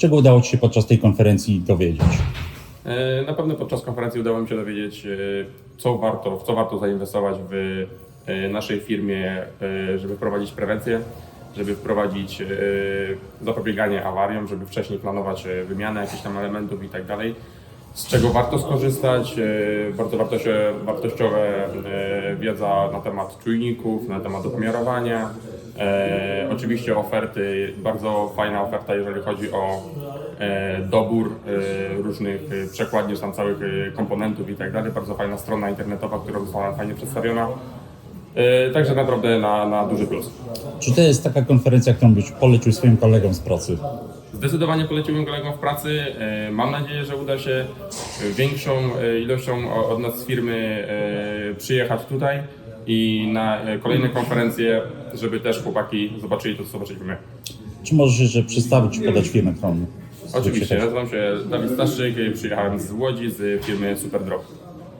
Czego udało Ci się podczas tej konferencji dowiedzieć? E, Na pewno podczas konferencji udało mi się dowiedzieć, e, co warto, w co warto zainwestować w e, naszej firmie, żeby wprowadzić prewencję, żeby wprowadzić zapobieganie awariom, żeby wcześniej planować wymianę jakichś tam elementów i tak dalej. Z czego warto skorzystać? Bardzo wartościowe, wiedza na temat czujników, na temat opomiarowania. Oczywiście oferty, bardzo fajna oferta, jeżeli chodzi o e, dobór e, różnych e, przekładni, tam całych komponentów i tak dalej. Bardzo fajna strona internetowa, która została fajnie przedstawiona. Także naprawdę na, na duży plus. Czy to jest taka konferencja, którą byś polecił swoim kolegom z pracy? Zdecydowanie poleciłbym kolegom w pracy. Mam nadzieję, że uda się większą ilością od nas z firmy przyjechać tutaj i na e, kolejne konferencje, żeby też chłopaki zobaczyli to, co zobaczyliśmy my. Czy możesz jeszcze przedstawić i podać firmę, którą Oczywiście, nazywam się Dawid Staszczyk, przyjechałem z Łodzi z firmy Superdrop.